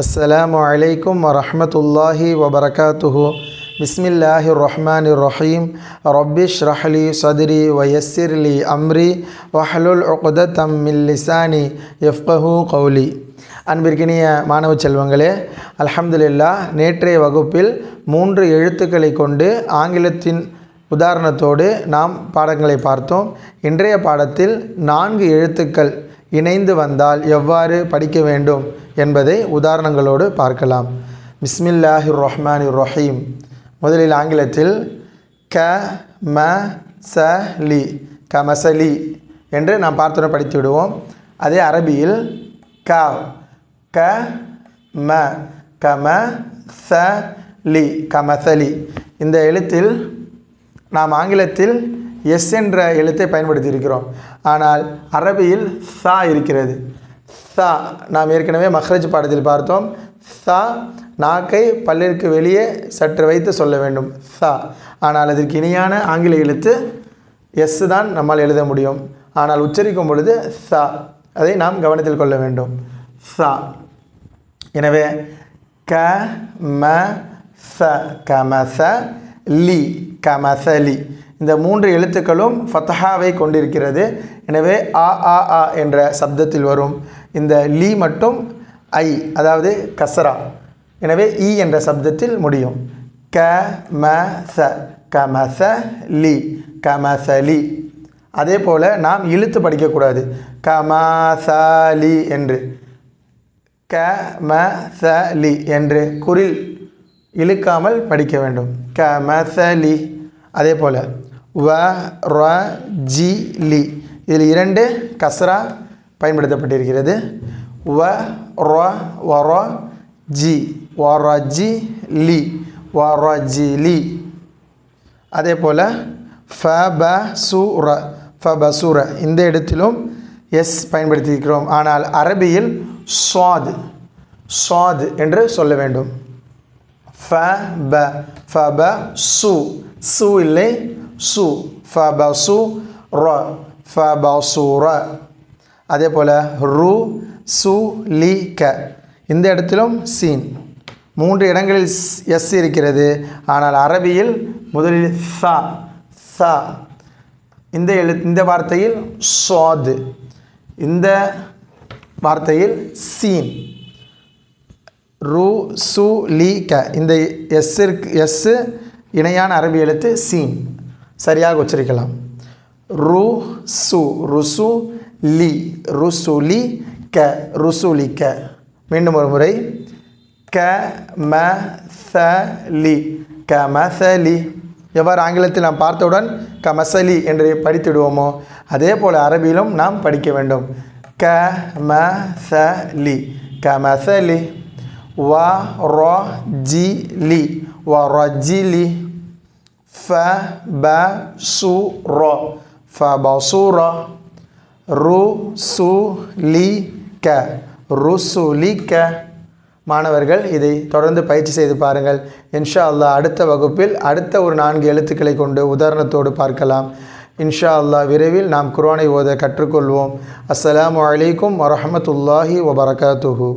அஸ்ஸலாமு அலைக்கும் வரமத்துல்லாஹி வபரகாத்துஹு. பிஸ்மில்லாஹி ரஹ்மான் ரஹீம் ரப்பிஷ் ரஹ்லி சதுரி வயஸ்ஸிர்லி அம்ரி. வஹலுல் உக்தம் மில் லிசானி எஃப்கஹு கௌலி. அன்பிற்கினிய மாணவ செல்வங்களே அல்ஹம்துலில்லா நேற்றைய வகுப்பில் மூன்று எழுத்துக்களை கொண்டு ஆங்கிலத்தின் உதாரணத்தோடு நாம் பாடங்களை பார்த்தோம். இன்றைய பாடத்தில் நான்கு எழுத்துக்கள் இணைந்து வந்தால் எவ்வாறு படிக்க வேண்டும் என்பதை உதாரணங்களோடு பார்க்கலாம். பிஸ்மில்லாஹி ரஹ்மான் ரஹீம் முதலில் ஆங்கிலத்தில் க ம ச லி கமசலி என்று நாம் பார்த்துடன் படித்து விடுவோம். அதே அரபியில் க க ம கம ச லி கமசலி. இந்த எழுத்தில் நாம் ஆங்கிலத்தில் எஸ் என்ற எழுத்தை பயன்படுத்தி இருக்கிறோம் ஆனால் அரபியில் சா இருக்கிறது. சா நாம் ஏற்கனவே மஹ்ரஜ் பாடத்தில் பார்த்தோம். சா நாக்கை பல்லிற்கு வெளியே சற்று வைத்து சொல்ல வேண்டும். சா. ஆனால் அதற்கு இணையான ஆங்கில எழுத்து எஸ் தான் நம்மால் எழுத முடியும். ஆனால் உச்சரிக்கும் பொழுது சா. அதை நாம் கவனத்தில் கொள்ள வேண்டும். சா. எனவே க ம ச கமச லி கமசலி இந்த மூன்று எழுத்துக்களும் ஃபத்தஹாவை கொண்டிருக்கிறது. எனவே ஆ ஆ ஆ என்ற சப்தத்தில் வரும். இந்த லீ மட்டும் ஐ அதாவது கசரா. எனவே இ என்ற சப்தத்தில் முடியும். க ம ச கமச லி லீ. அதே போல் நாம் இழுத்து படிக்கக்கூடாது. க மாச லீ என்று. க ம ச லி என்று குரில் இழுக்காமல் படிக்க வேண்டும். க ம ச லி அதே போல் வ ர ஜி லி. இதில் இரண்டு கஸ்ரா பயன்படுத்தப்பட்டிருக்கிறது. வ ர வ ர ஜி. வ ர ஜி லி. வ ர ஜி லி. அதே போல் ஃப ப சு ர. ஃப ப சு ர. இந்த இடத்திலும் எஸ் பயன்படுத்தியிருக்கிறோம். ஆனால் அரபியில் ஸ்வாத் ஸ்வாத் என்று சொல்ல வேண்டும். ஃப ப. ஃப ப சு. சு இல்லை சு ஃப ப சு ர ஃப ப சு ர அதே போல் ரு சு லி க. இந்த இடத்திலும் சீன். மூன்று இடங்களில் எஸ் இருக்கிறது. ஆனால் அரபியில் முதலில் சா சா இந்த எழு இந்த வார்த்தையில் ஷாது இந்த வார்த்தையில் சீன். ரு சு லி க. இந்த எஸ்ஸிற்கு எஸ்ஸு இணையான அரபி எழுத்து சீன். சரியாக உச்சரிக்கலாம். ரு சு ருசு லி ருசுலி க ருசுலி க. மீண்டும் ஒரு முறை. க ம ச லி. க ம ச லி. எவ்வாறு ஆங்கிலத்தில் நாம் பார்த்தவுடன் க மசலி என்று படித்துடுவோமோ அதே போல் அரபியிலும் நாம் படிக்க வேண்டும். க ம ச லி. க ம ச லி. வ ரோ ஜி லி. வ ரோ ஜி லி. க ருசு லி க மாணவர்கள் இதை தொடர்ந்து பயிற்சி செய்து பாருங்கள். இன்ஷா அல்லாஹ் அடுத்த வகுப்பில் அடுத்த ஒரு நான்கு எழுத்துக்களை கொண்டு உதாரணத்தோடு பார்க்கலாம். இன்ஷா அல்லாஹ் விரைவில் நாம் குரானை ஓத கற்றுக்கொள்வோம். அஸ்லாம் வலைக்கும் வரமத்துல்லாஹி வபரகாத்துஹூ.